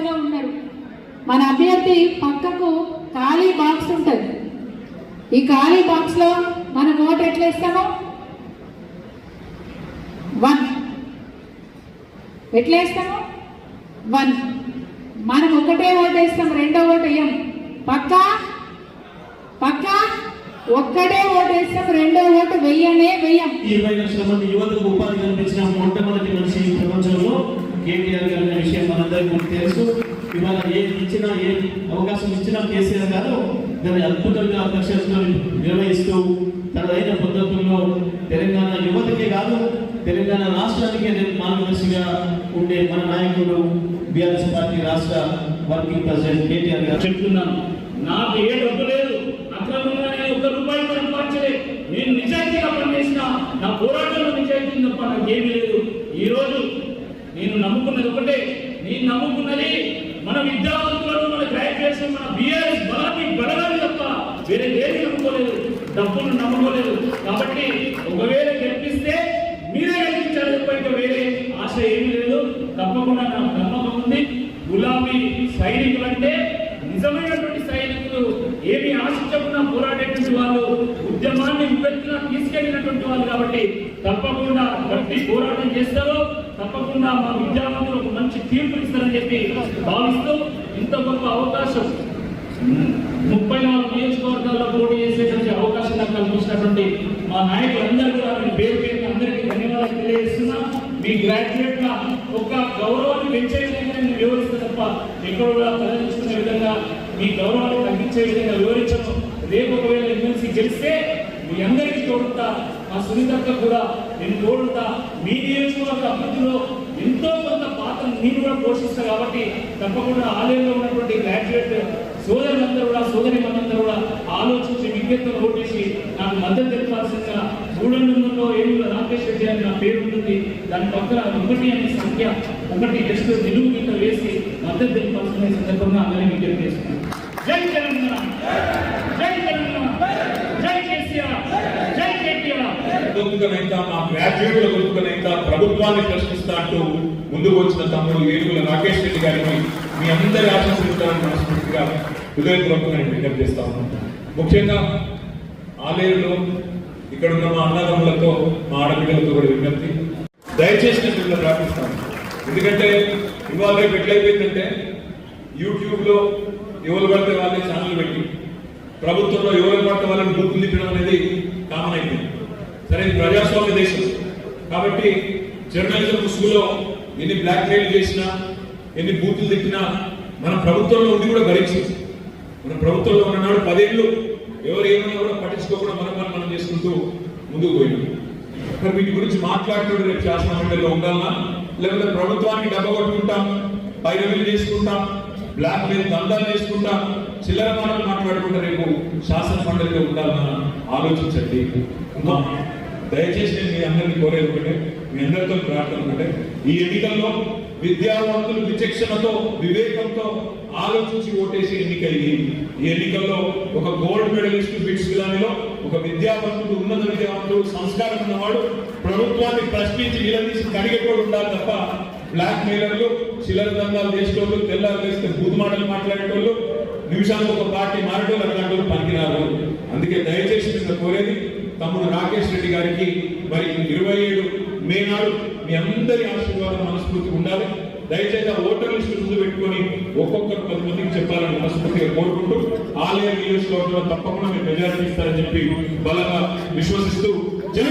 వరుసగా ఉన్నారు. మన అభ్యర్థి పక్కకు ఖాళీ బాక్స్ ఉంటుంది. ఈ ఖాళీ బాక్స్లో మనం ఓటు ఎట్లా వేస్తామో? వన్. ఎట్లా వేస్తాము? వన్. మనం ఒకటే ఓటు వేస్తాం రెండో ఓటు వేయం. పక్క? పక్క? ఒక్కటే ఓటు వేస్తాం రెండో ఓటు వెయ్యనే వెయ్యం ఇరవై లక్షల మంది యువతకు ఉపాధి కల్పించిన మొట్టమొదటి మనిషి ప్రపంచంలో కేటీఆర్ గారు అనే విషయం మనందరికీ మనకు తెలుసు. ఇవాళ ఏది ఇచ్చినా ఏ అవకాశం ఇచ్చినా కేసీఆర్ గారు దాన్ని అద్భుతంగా లక్ష్యంతో నిర్వహిస్తూ తనదైన పద్ధతుల్లో తెలంగాణ యువతకే కాదు తెలంగాణ రాష్ట్రానికే నేను మార్గదర్శిగా ఉండే మన నాయకుడు బీఆర్ఎస్ పార్టీ రాష్ట్ర వర్కింగ్ ప్రెసిడెంట్ కేటీఆర్ గారు. చెప్తున్నాను. నాకు ఏ డబ్బు లేదు. అక్రమంగా నేను ఒక్క రూపాయి సంపాదించలే నేను నిజాయితీగా పనిచేసిన నా పోరాటంలో నిజాయితీ తప్ప నాకు ఏమీ లేదు. ఈ రోజు నేను నమ్ముకున్నది ఒకటే. నేను నమ్ముకున్నది మన విద్యావంతులను మన గ్రాడ్యుయేషన్ మన బిఆర్ఎస్ బలాన్ని బలగాలి తప్ప వేరే ఏది నమ్ముకోలేదు. డబ్బును నమ్ముకోలేదు. కాబట్టి ఒకవేళ గెలిపిస్తే మీరే గెలిపించాలి. తప్ప ఇంకా వేరే ఆశ ఏమీ లేదు. తప్పకుండా నాకు నమ్మకం ఉంది. గులాబీ సైనికులు అంటే నిజమైనటువంటి సైనికులు. ఏమి ఆశించకుండా పోరాడేటువంటి ఉవ్వెత్తున తీసుకెళ్ళినటువంటి వాళ్ళు కాబట్టి తప్పకుండా గట్టి పోరాటం చేస్తారు తప్పకుండా మా విద్యావంతులకు మంచి తీర్పు ఇస్తారని చెప్పి భావిస్తూ ఇంత గొప్ప అవకాశం ముప్పై నాలుగు నియోజకవర్గాల్లో పోటీ చేసేటువంటి అవకాశం నాకు కల్పించినటువంటి మా నాయకులందరూ కూడా నేను పేరు పేరు అందరికీ ధన్యవాదాలు తెలియజేస్తున్నా. మీ గ్రాడ్యుయేట్ల ఒక గౌరవాన్ని పెంచే విధంగా వివరిస్తే తప్ప ఎక్కడ కూడా తరలించుకునే విధంగా మీ గౌరవాన్ని తగ్గించే విధంగా వివరించను. రేపు ఒకవేళ ఎమ్మెల్సీ గెలిస్తే మీ అందరికీ తోడుతా మా సునీతక్క కూడా నేను తోడుతా మీ నియోజకవర్గ అభివృద్ధిలో ఎంతో కొంత పాత్ర నేను కూడా పోషిస్తా కాబట్టి తప్పకుండా ఆలయంలో ఉన్నటువంటి గ్రాడ్యుయేట్ సోదరులందరూ కూడా సోదరి మనందరూ కూడా ఆలోచించి విజ్ఞతను ఓటేసి నాకు మద్దతు తెలిపాల్సిందిగా మూడొందలలో ఏడు రాకేష్ రెడ్డి అని నా పేరు ఉంటుంది. దాని పక్కన ఒకటి అనే సంఖ్య ఒకటి జస్ట్ నిలువు గీత వేసి మద్దతు తెలిపాల్సిన సందర్భంగా అందరినీ విజ్ఞప్తి చేస్తున్నాను. జై తెలంగాణ! జై తెలంగాణ జై కేసీఆర్ జై కేటీఆర్ గొంతుకనైతే మా గ్రాడ్యుయేట్ల గొంతుకనైతే ప్రభుత్వాన్ని ప్రశ్నిస్తా అంటూ ముందుకు వచ్చిన తమ్ముడు ఏనుగుల రాకేష్ రెడ్డి గారిని మీ అందరి ఆశీర్వదించాలని మనస్ఫూర్తిగా హృదయపూర్వకంగా నేను విజ్ఞప్తి చేస్తా ఉన్నాను. ముఖ్యంగా ఆలయంలో ఇక్కడ ఉన్న మా అన్నదమ్ములతో మా ఆడపిల్లలతో కూడా విజ్ఞప్తి. దయచేసి నేను మిమ్మల్ని ప్రార్థిస్తాను ఎందుకంటే ఇవాళ రేపు ఎట్లయిపోయిందంటే యూట్యూబ్లో ఎవరు పడితే వాళ్ళే ఛానల్ పెట్టి ప్రభుత్వంలో ఎవరు పడితే వాళ్ళని గుర్తు తిప్పడం అనేది కామన్ అయిపోయింది. సరే ఇది ప్రజాస్వామ్య దేశం. కాబట్టి జర్నలిజం స్కూల్లో ఎన్ని బ్లాక్ మెయిల్ చేసినా ఎన్ని బూతులు తిట్టినా మన ప్రభుత్వంలో ఉండి కూడా భరించింది మన ప్రభుత్వంలో ఉన్ననాడు పదేళ్ళు ఎవరు ఏమైనా కూడా పట్టించుకోకుండా మనం పని మనం చేసుకుంటూ ముందుకు పోయినాం. మరి వీటి గురించి మాట్లాడుతూ రేపు శాసన మండలిలో ఉండాలన్నా లేకపోతే ప్రభుత్వానికి డబ్బ కొట్టుకుంటాం పైరవీలు చేసుకుంటాం బ్లాక్ మెయిల్ దందాలు చేసుకుంటాం చిల్లర మాటలు మాట్లాడుకుంటా రేపు శాసన మండలిలో ఉండాలన్నా ఆలోచించండి. అమ్మా, దయచేసి నేను మీ అందరినీ కోరేది ఒకటే మీ అందరితో ప్రార్థన ఒకటే. ఈ ఎన్నికల్లో విద్యావంతులు విచక్షణతో వివేకంతో ఆలోచించి ఓటేసి ఎన్నిక ఇది ఈ ఎన్నికల్లో ఒక గోల్డ్ మెడలిస్ట్ బిట్స్ విలానిలో ఒక విద్యావంతుడు ఉన్నత విద్యావంతుడు సంస్కారం ఉన్నవాడు ప్రభుత్వాన్ని ప్రశ్నించి నిలదీసి కడిగేటోడు ఉండాలి తప్ప బ్లాక్ మెయిలర్లు చిల్లర దందాలు చేసేటోళ్ళు తెల్లారు చేస్తే బూత్ మాటలు మాట్లాడేటోళ్ళు నిమిషానికి ఒక పార్టీ మారేటోళ్ళు అట్లాంటి పనికిరారు అందుకే దయచేసి నిన్న కోరేది తమ్ముడు రాకేష్ రెడ్డి గారికి మరి ఇరవై ఏడు మే నాడు మీ అందరి ఆశీర్వాదం మనస్ఫూర్తి ఉండాలి. దయచేసి ఓటర్ లిస్టు ముందు పెట్టుకొని ఒక్కొక్కరు పది మందికి చెప్పాలని మనస్ఫూర్తిగా కోరుకుంటూ ఆలయ నియోజకవర్గంలో తప్పకుండా మీరు మెజారిటీ ఇస్తారని చెప్పి బలంగా విశ్వసిస్తూ జై